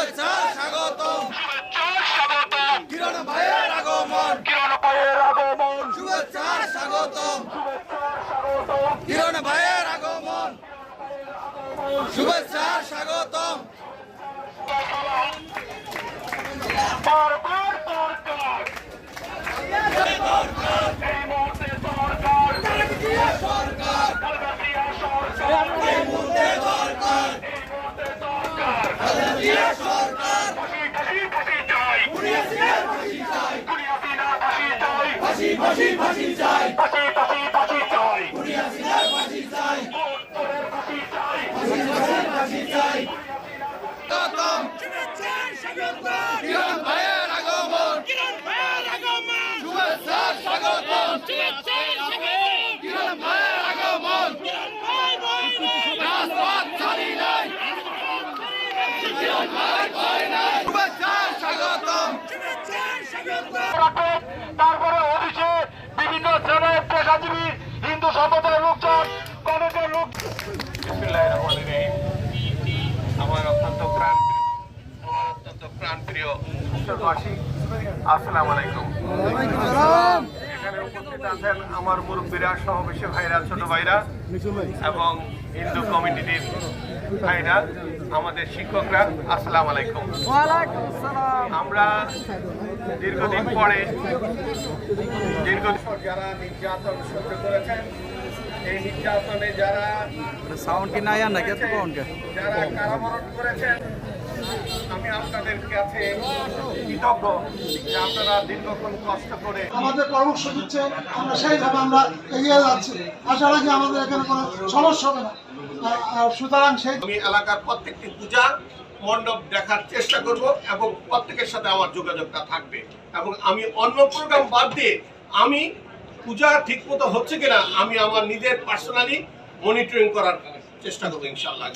শুভেচ্ছা স্বাগতম। শুভেচ্ছা স্বাগতম কিরণ ভাইয়ের আগমন। কিরণ ভাইয়ের আগমন শুভেচ্ছা, স্বাগতম। শুভেচ্ছা কিরণ ভাইয়ের আগমন। শুভেচ্ছা 爬起爬起 পেশাজীবী হিন্দু সম্প্রদায়ের লোকজন কনকের লোক আমার অত্যন্ত প্রাণ আমার অত্যন্ত প্রাণপ্রিয় আসসালামু আলাইকুম। উপস্থিত আছেন আমার মুরব্বীরা সমাবেশী ভাইরা ছোট ভাইরা এবং হিন্দু কমিউনিটির ভাইরা আমাদের শিক্ষকরা আসসালামু আলাইকুম। আমরা দীর্ঘদিন পরে দীর্ঘদিন যারা নির্যাতন সহ্য করেছেন এই নির্যাতনে যারা সাউন্ড কি নাই আর নাকি এত সাউন্ড যারা কারাবরণ করেছেন আমি আপনাদের কাছে কৃতজ্ঞ যে আপনারা দীর্ঘক্ষণ কষ্ট করে আমাদের পরামর্শ দিচ্ছে আমরা সেইভাবে আমরা এগিয়ে যাচ্ছি। আশা রাখি আমাদের এখানে কোনো সমস্যা হবে না। সুতরাং সেই আমি এলাকার প্রত্যেকটি পূজা মণ্ডপ দেখার চেষ্টা করব এবং প্রত্যেকের সাথে আমার যোগাযোগটা থাকবে। এবং আমি অন্য প্রোগ্রাম বাদ দিয়ে আমি পূজা ঠিকমতো হচ্ছে কিনা আমি আমার নিজের পার্সোনালি মনিটরিং করার চেষ্টা করব ইনশাল্লাহ